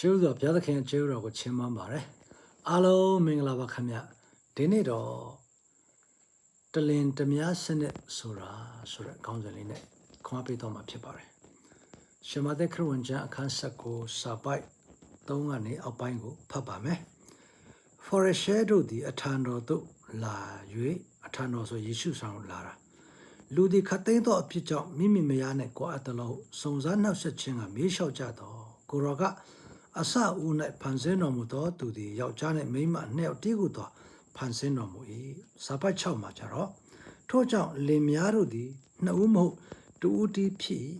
ရှုစွာဘုရားသခင်ကျေးဇူးတော်ကိုချီးမွမ်းပါတယ်အားလုံးမင်္ဂလာပါခင်ဗျဒီနေ့တော့တလင်တမ ्या စနစ်ဆိုတာဆိုတဲ့ခေါင်းစဉ်လေးနဲ့ခွန်အားပေးတော့မှာဖြစ်ပါတယ်ရှမသက်ခရစ်ဝင်ကျမ်းအခန်းဆက်ကိုစာပိုက်3ကနေအောက်ပိုင်းကိုဖတ်ပါမယ် for a shadow ဒီအထံတော်သို့လာ၍အထံတော်ဆိုယေရှုဆောင်လာတာလူဒီခတ်သိမ်းသောအဖြစ်ကြောင့်မိမိမယားနဲ့ကိုယ်အပ်တလို့စုံစမ်းနှောက်ယှက်ခြင်းကမေးလျှောက်ကြတော့ကိုရောက အစဦး၌ဖန်ဆင်းတော်မူသောသူသည်ယောက်ျားနှင့်မိန်းမနှစ်ယောက်တည်းဟုသောဖန်ဆင်းတော်မူ၏စာပတ်6မှာကြတော့ထို့ကြောင့်လင်မယားတို့သည်နှစ်ဦးမဟုတ်တူဦးတည်းဖြစ်၏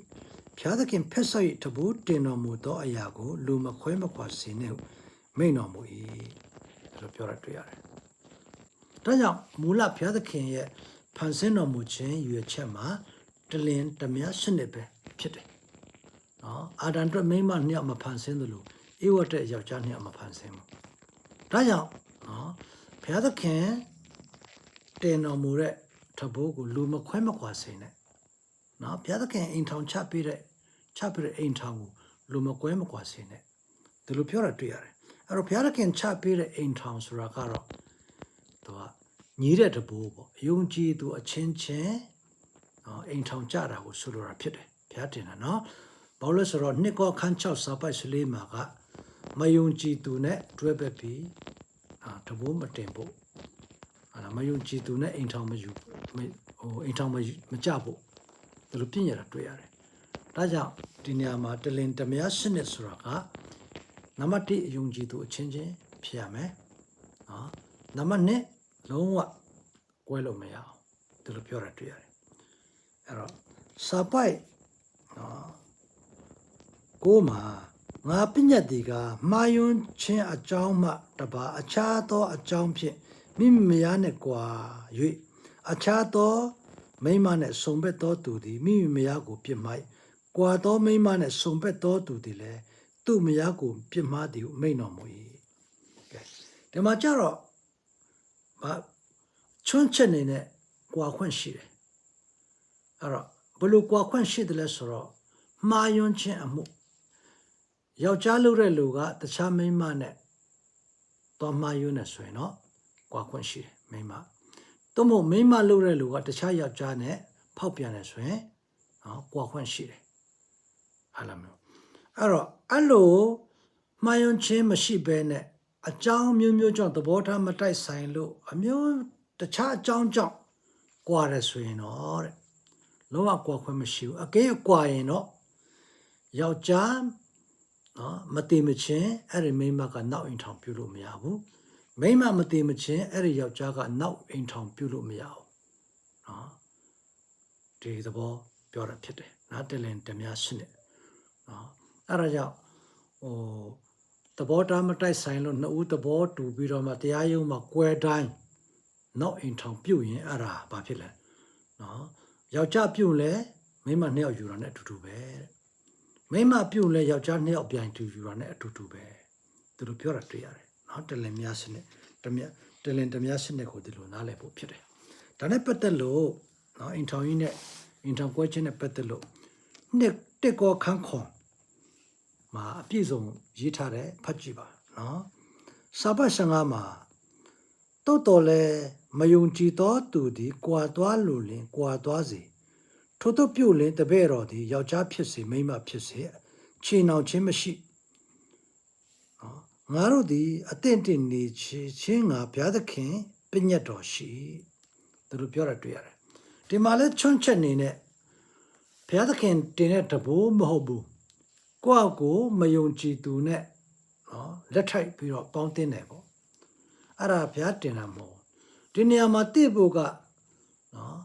ဖျားသခင်ဖက်ဆော့၏တပူးတင်တော်မူသောအရာကိုလူမခွဲမခွာစေနှင့်ဟုမိန့်တော်မူ၏လို့ပြောရတွေ့ရတယ်။ဒါကြောင့်မူလဘုရားသခင်ရဲ့ဖန်ဆင်းတော်မူခြင်းရွေချက်မှာတလင်တမယစနစ်ပဲဖြစ်တယ်။နော်အာဒံအတွက်မိန်းမနှစ်ယောက်မဖန်ဆင်းသလို ဧဝတ်တဲ့ယောက်ျားနှစ်ယောက်မဖန်ဆင်းဘူး။ဒါကြောင့်နော်ဘုရားသခင်တင်တော်မူတဲ့တဘိုးကိုလူမခွဲမခွာစေနဲ့။နော်ဘုရားသခင်အိမ်ထောင်ချပေးတဲ့ချပေးတဲ့အိမ်ထောင်ကိုလူမကွဲမကွာစေနဲ့။ဒီလိုပြောတာတွေ့ရတယ်။အဲ့တော့ဘုရားသခင်ချပေးတဲ့အိမ်ထောင်ဆိုတာကတော့သူကညီးတဲ့တဘိုးပေါ့အယုံကြည်သူအချင်းချင်းနော်အိမ်ထောင်ကြတာကိုဆိုလိုတာဖြစ်တယ်ဘုရားတင်တာနော်။ဘာလို့လဲဆိုတော့နှစ်ကောခန်း6စာပိုက်စလေးမှာက မယုံကြည်သူနဲ့တွဲဘက်ပြီးအာတဘိုးမတင်ဖို့အာမယုံကြည်သူနဲ့အိမ်ထောင်မယူမဟိုအိမ်ထောင်မယူမကြဖို့ဒီလိုပြင်ရတာတွေ့ရတယ်။ဒါကြောင့်ဒီနေရာမှာတလင်တမယာစနစ်ဆိုတာကနံပါတ်1အယုံကြည်သူအချင်းချင်းဖြစ်ရမယ်။နော်နံပါတ်2လုံးဝကွဲလို့မရအောင်ဒီလိုပြောတာတွေ့ရတယ်။အဲ့တော့စာပိုက်နော်ကိုမှာ ငါပညတ်ဒီကမာယွန်းချင်းအကြောင်းမှတပါအခြားသောအကြောင်းဖြင့်မိမိမယားနဲ့ကွာ၍အခြားသောမိန်းမနဲ့ဆုံဘက်သောသူသည်မိမိမယားကိုပြစ်မှားကွာသောမိန်းမနဲ့ဆုံဘက်သောသူသည်လည်းသူ့မယားကိုပြစ်မှားသည်ဟုမိန့်တော်မူ၏ကဲဒီမှာကြတော့ဘာချွန်းချက်နေနဲ့ကွာခွင့်ရှိတယ်အဲ့တော့ဘယ်လိုကွာခွင့်ရှိတယ်လဲဆိုတော့မှားယွန်းခြင်းအမှု ယောက်ျားလုပ်တဲ့လူကတခြားမိန်းမနဲ့တော့မှားယွန်းနေဆိုရင်တော့ကွာခွင့်ရှိတယ်မိန်းမသို့မဟုတ်မိန်းမလုပ်တဲ့လူကတခြားယောက်ျားနဲ့ဖောက်ပြန်နေဆိုရင်နော်ကွာခွင့်ရှိတယ်ဟာလားမျိုးအဲ့တော့အဲ့လိုမှားယွန်းခြင်းမရှိဘဲနဲ့အကြောင်းမျိုးမျိုးကြောင့်သဘောထားမတိုက်ဆိုင်လို့အမျိုးတခြားအကြောင်းကြောင့်ကွာတယ်ဆိုရင်တော့တဲ့လုံးဝကွာခွင့်မရှိဘူးအကဲကွာရင်တော့ယောက်ျား နော်မတိမချင်းအဲ့ဒီမိန်းမကနောက်အိမ်ထောင်ပြုလို့မရဘူးမိန်းမမတိမချင်းအဲ့ဒီယောက်ျားကနောက်အိမ်ထောင်ပြုလို့မရဘူးနော်ဒီသဘောပြောတာဖြစ်တယ်နားတလင်တများရှင်းတယ်နော်အဲ့ဒါကြောင့်ဟိုသဘောထားမတိုက်ဆိုင်လို့နှစ်ဦးသဘောတူပြီးတော့မှတရားရုံးမှာကွဲတိုင်းနောက်အိမ်ထောင်ပြုတ်ရင်အဲ့ဒါဘာဖြစ်လဲနော်ယောက်ျားပြုတ်လဲမိန်းမနှစ်ယောက်ယူတာနဲ့အတူတူပဲတဲ့ မိန်းမပြုတ်လဲယောက်ျားနှစ်ယောက်ပြန်တူယူတာနဲ့အတူတူပဲသူတို့ပြောတာတွေ့ရတယ်နော်တလင်များစနစ်တမတလင်တများစနစ်ကိုဒီလိုနားလည်ဖို့ဖြစ်တယ်ဒါနဲ့ပတ်သက်လို့နော်အိမ်ထောင်ကြီးနဲ့အိမ်ထောင်ကွဲခြင်းနဲ့ပတ်သက်လို့နှစ်တက်ကောခန်းခွန်မှာအပြည့်စုံရေးထားတယ်ဖတ်ကြည့်ပါနော်စာပတ်15မှာတိုးတော်လဲမယုံကြည်သောသူသည်ကွာသွားလိုလင်ကွာသွားစေ ထို့သောပြုတ်လင်တပည့်တော်သည်ယောက်ျားဖြစ်စေမိန်းမဖြစ်စေခြေနှောင်ခြင်းမရှိနော်ငါတို့သည်အသင့်တင်နေခြင်းချင်းငါဘုရားသခင်ပြည့်ညတ်တော်ရှိသူတို့ပြောတာတွေ့ရတယ်ဒီမှာလဲချွန့်ချက်နေနဲ့ဘုရားသခင်တင်တဲ့တဘိုးမဟုတ်ဘူးကိုယ့်အကိုမယုံကြည်သူနဲ့နော်လက်ထိုက်ပြီးတော့ပေါင်းတင်တယ်ပေါ့အဲ့ဒါဘုရားတင်တာမဟုတ်ဒီနေရာမှာတိဖို့ကနော်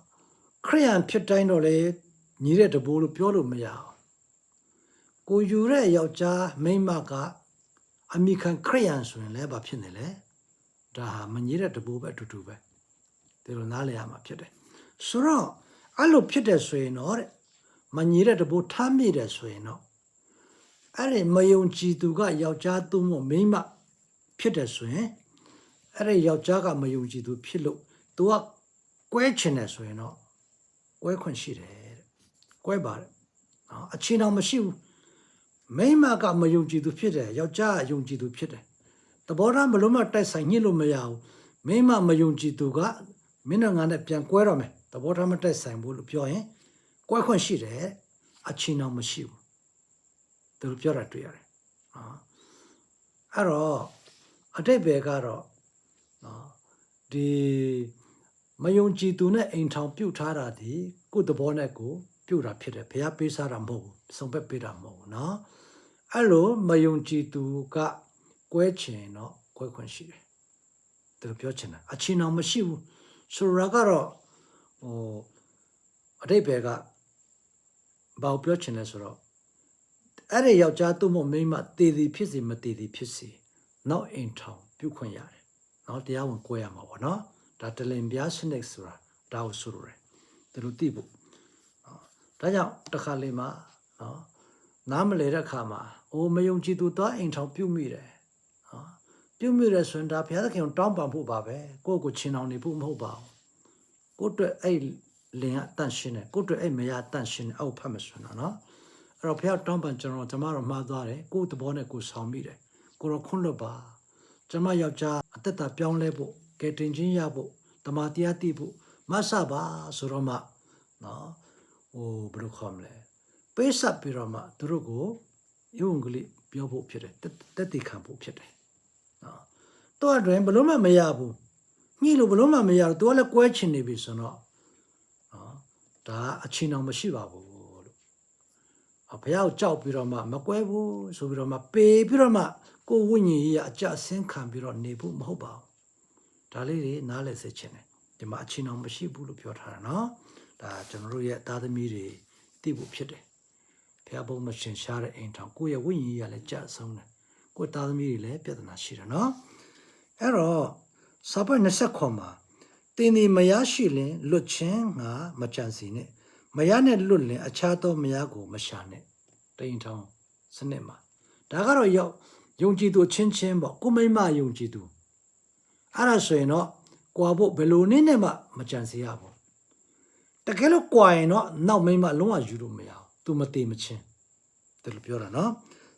ခရိယန်ဖြစ်တိုင်းတော့လေညီတဲ့တဘိုးလို့ပြောလို့မရအောင်ကိုယူတဲ့ယောက်ျားမိန်းမကအမိခံခရိယန်ဆိုရင်လည်းဘာဖြစ်နေလဲဒါဟာမညီတဲ့တဘိုးပဲအတူတူပဲဒီလိုနားလည်ရမှာဖြစ်တယ်ဆိုတော့အဲ့လိုဖြစ်တယ်ဆိုရင်တော့တဲ့မညီတဲ့တဘိုးထားမိတယ်ဆိုရင်တော့အဲ့ဒီမယုံကြည်သူကယောက်ျားသူ့မို့မိန်းမဖြစ်တယ်ဆိုရင်အဲ့ဒီယောက်ျားကမယုံကြည်သူဖြစ်လို့ तू ကကွဲချင်တယ်ဆိုရင်တော့ ကွဲခွင့်ရှိတယ်တဲ့ကွဲပါတယ်နော်အချင်းတော်မရှိဘူးမိန်းမကမယုံကြည်သူဖြစ်တယ်ယောက်ျားကယုံကြည်သူဖြစ်တယ်သဘောထားဘလို့မှတိုက်ဆိုင်ညှိလို့မရဘူးမိန်းမမယုံကြည်သူကမင်းတို့ငါနဲ့ပြန်ကွဲတော့မယ်သဘောထားမတိုက်ဆိုင်ဘူးလို့ပြောရင်ကွဲခွင့်ရှိတယ်အချင်းအောင်မရှိဘူးသူတို့ပြောတာတွေ့ရတယ်နော်အဲ့တော့အတိတ်ဘယ်ကတော့နော်ဒီ မယုံကြည်သူနဲ့အိမ်ထောင်ပြုတ်ထားတာဒီကိုယ့်သဘောနဲ့ကိုယ်ပြုတ်တာဖြစ်တယ်ဘုရားပေးစားတာမဟုတ်ဘူးစုံဘက်ပေးတာမဟုတ်ဘူးနော်အဲ့လိုမယုံကြည်သူကကွဲချင်တော့ကွဲခွင့်ရှိတယ်သူတို့ပြောချင်တာအချင်းအောင်မရှိဘူးဆိုရကတော့ဟိုအတိတ်ဘယ်ကဘာကိုပြောချင်လဲဆိုတော့အဲ့ဒီယောက်ျားသူ့မမိန်းမတည်တည်ဖြစ်စီမတည်တည်ဖြစ်စီနောက်အိမ်ထောင်ပြုတ်ခွင့်ရတယ်နော်တရားဝင်ကွဲရမှာပေါ့နော် ဒါတလင်ပြားစနစ်ဆိုတာဒါကိုဆိုရတယ်သူတို့သိဖို့ဒါကြောင့်တစ်ခါလေမှာနော်နားမလဲတဲ့ခါမှာအိုးမယုံကြည်သူတော့အိမ်ထောင်ပြုတ်မိတယ်နော်ပြုတ်မိတယ်ဆိုရင်ဒါဘုရားသခင်ကိုတောင်းပန်ဖို့ပါပဲကိုယ့်ကိုချင်းအောင်နေဖို့မဟုတ်ပါဘူးကိုယ့်အတွက်အဲ့လင်ကတန့်ရှင်းတယ်ကိုယ့်အတွက်အဲ့မရတန့်ရှင်းတယ်အောက်ဖတ်မစွန်းတာနော်အဲ့တော့ဘုရားတောင်းပန်ကျွန်တော်ကျမတို့မှားသွားတယ်ကိုယ့်သဘောနဲ့ကိုယ်ဆောင်မိတယ်ကိုတော့ခွန့်လွတ်ပါကျမယောက်ျားအသက်တာပြောင်းလဲဖို့ ကဲတင်ချင်းရဖို့တမန်တရားတည်ဖို့မဆပါဆိုတော့မှနော်ဟိုဘယ်လိုခေါ်မလဲပေးဆက်ပြီးတော့မှသူတို့ကိုယုံကလေးပြောဖို့ဖြစ်တယ်တက်တက်တည်ခံဖို့ဖြစ်တယ်နော်တော့အတွင်ဘလို့မှမရဘူးညှိလို့ဘလို့မှမရဘူးသူကလည်းကွဲချင်နေပြီဆိုတော့နော်ဒါအချင်းအောင်မရှိပါဘူးလို့အဘုရားကိုကြောက်ပြီးတော့မှမကွဲဘူးဆိုပြီးတော့မှပေးပြီးတော့မှကိုယ်ဝိညာဉ်ကြီးကအကြဆင်းခံပြီးတော့နေဖို့မဟုတ်ပါဘူး ဒါလေးတွေနားလည်စေချင်တယ်ဒီမှာအချင်းအောင်မရှိဘူးလို့ပြောထားတာနော်ဒါကျွန်တော်တို့ရဲ့သားသမီးတွေသိဖို့ဖြစ်တယ်။ဖះဘုံမရှင်ရှားတဲ့အိမ်ထောင်ကိုယ့်ရဲ့ဝိညာဉ်ကြီးကလည်းကြအဆုံးတယ်။ကိုယ့်သားသမီးတွေလည်းပြဿနာရှိတယ်နော်။အဲ့တော့စာပိုက်20ခွန်မှာတင်းဒီမရရှိလင်လွတ်ချင်းငါမကြံစီနဲ့မရနဲ့လွတ်လင်အခြားသောမရကိုမရှာနဲ့တိမ်ထောင်စနစ်မှာဒါကတော့ရောက်ယုံကြည်သူချင်းချင်းပေါ့ကိုမိမယုံကြည်သူ အဲ့ဒါဆိုရင်တော့ကွာဖို့ဘယ်လိုနည်းနဲ့မှမကြံစီရဘူးတကယ်လို့ကြွာရင်တော့နောက်မိမလုံးဝယူလို့မရအောင်သူမသေးမချင်းတယ်လို့ပြောတာနော်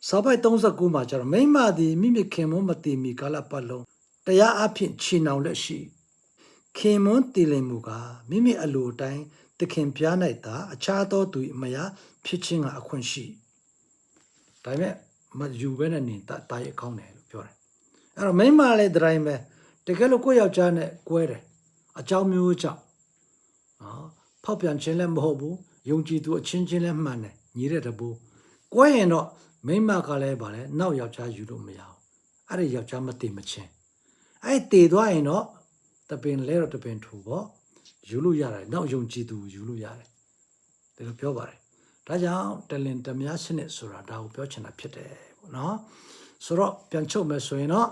စာပိုက်39မှာကျတော့မိမသည်မိမိခင်မွန်းမသေးမီကာလပတ်လုံးတရားအဖြစ်ချီနှောင်လက်ရှိခင်မွန်းတည်လင်မူကားမိမိအလိုတိုင်းတခင်ပြား၌သာအခြားသောသူ၏အမယာဖြစ်ခြင်းကအခွင့်ရှိဒါပေမဲ့မယူဘဲနဲ့နေတာတာရဲ့ကောင်းတယ်လို့ပြောတယ်အဲ့တော့မိမလည်းဒီတိုင်းပဲ တကယ်လို့ကိုယ့်ယောက်ျားနဲ့ကွဲတယ်အကြောင်းမျိုးကြောင့်နော်ဖောက်ပြန်ခြင်းလည်းမဟုတ်ဘူးယုံကြည်သူအချင်းချင်းလည်းမှန်တယ်ညီတဲ့တပူကွဲရင်တော့မိန်းမကလည်းဗာလဲနောက်ယောက်ျားယူလို့မရအောင်အဲ့ဒီယောက်ျားမတည်မချင်းအဲ့တည်သွားရင်တော့တပင်လဲတော့တပင်ထူပေါ့ယူလို့ရတယ်နောက်ယုံကြည်သူယူလို့ရတယ်ဒါလိုပြောပါတယ်ဒါကြောင့်တလင်တမယားစနစ်ဆိုတာဒါကိုပြောချင်တာဖြစ်တယ်ပေါ့နော်ဆိုတော့ပြန်ချုပ်မယ်ဆိုရင်တော့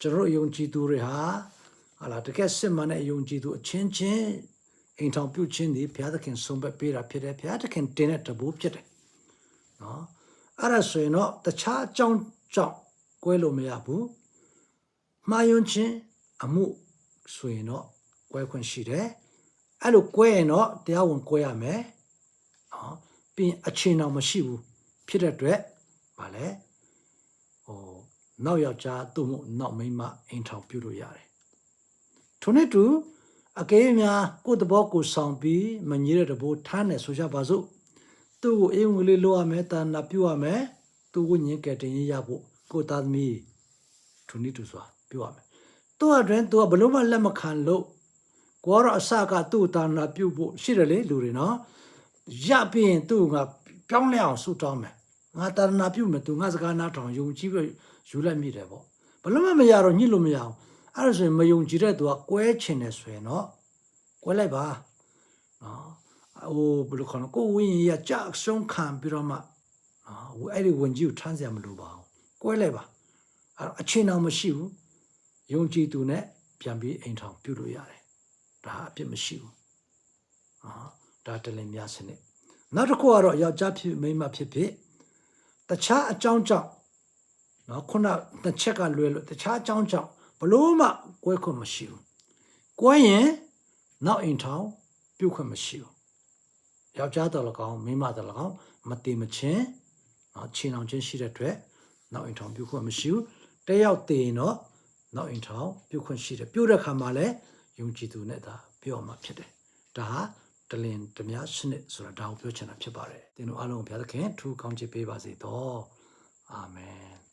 ကျွန်တော်တို့ယုံကြည်သူတွေဟာဟာလာတကယ်စစ်မှန်တဲ့ယုံကြည်သူအချင်းချင်းအိမ်ထောင်ပြုတ်ခြင်းဒီဘုရားသခင်ဆုံးဖြတ်ပေးတာဖြစ်တယ်ဘုရားသခင်တင်တဲ့တဘိုးဖြစ်တယ်နော်အဲ့ဒါဆိုရင်တော့တခြားအကြောင်းကြောင့်ကွဲလို့မရဘူးမှားယွင်းခြင်းအမှုဆိုရင်တော့ကွဲခွင့်ရှိတယ်အဲ့လိုကွဲရင်တော့တရားဝင်ကွဲရမယ်နော်ပြီးရင်အချင်းအောင်မရှိဘူးဖြစ်တဲ့အတွက်ဗာလဲဟို နောက်ယောက်ျားသူ့မို့နောက်မိန်းမအိမ်ထောင်ပြုတ်လို့ရတယ်ထို့နဲ့တူအကဲများကိုယ့်တဘောကိုဆောင်ပြီးမငြိတဲ့တဘောထားနေဆိုကြပါစို့သူ့ကိုအင်္ဂလိပ်လိုရမယ်တာနာပြုရမယ်သူ့ကိုညင်ကဲတင်ရဖို့ကိုယ့်သားသမီးသူနိတူစွာပြုရမယ်သူ့အတွင်းသူကဘလို့မှလက်မခံလို့ကိုရောအစကသူ့တာနာပြုဖို့ရှိတယ်လေလူတွေနော်ရပြီးရင်သူ့ကပြောင်းလဲအောင်ဆူတောင်းမယ်ငါတာနာပြုမယ်သူငါစကားနားထောင်ယုံကြည်ပြီး ယူလိုက်မိတယ်ပေါ့ဘလို့မှမရတော့ညှိလို့မရအောင်အဲ့ဒါဆိုရင်မယုံကြည်တဲ့သူကကွဲချင်တယ်ဆိုရင်တော့ကွဲလိုက်ပါနော်ဟိုဘယ်လိုခေါ်လဲကိုယ်ဝင်းရကြအဆုံးခံပြီးတော့မှနော်အဲ့ဒီဝင်ကြီးကိုထမ်းစရာမလိုပါဘူးကွဲလိုက်ပါအဲ့တော့အချင်းအောင်မရှိဘူးယုံကြည်သူနဲ့ပြန်ပြီးအိမ်ထောင်ပြုလို့ရတယ်ဒါအပြစ်မရှိဘူးနော်ဒါတလင်များစနစ်နောက်တစ်ခုကတော့ယောက်ျားဖြစ်မိန်းမဖြစ်ဖြစ်တခြားအကြောင်းကြောင့် နော်ခုနတစ်ချက်ကလွယ်လို့တခြားအကြောင်းကြောင့်ဘလို့မှကွဲခွင့်မရှိဘူးကွဲရင်နောက်အိမ်ထောင်ပြုတ်ခွင့်မရှိဘူးယောက်ျားတော်၎င်းမိန်းမတော်၎င်းမတည်မချင်းနော်ခြေနှောင်ချင်းရှိတဲ့အတွက်နောက်အိမ်ထောင်ပြုခွင့်မရှိဘူးတယောက်တည်ရင်တော့နောက်အိမ်ထောင်ပြုခွင့်ရှိတယ်ပြုတဲ့ခါမှာလည်းယုံကြည်သူနဲ့ဒါပြောမှာဖြစ်တယ်ဒါဟာတလင်တများစနစ်ဆိုတာဒါကိုပြောချင်တာဖြစ်ပါတယ်သင်တို့အားလုံးကိုဘုရားသခင်ထူကောင်းချီးပေးပါစေတော့အာမင်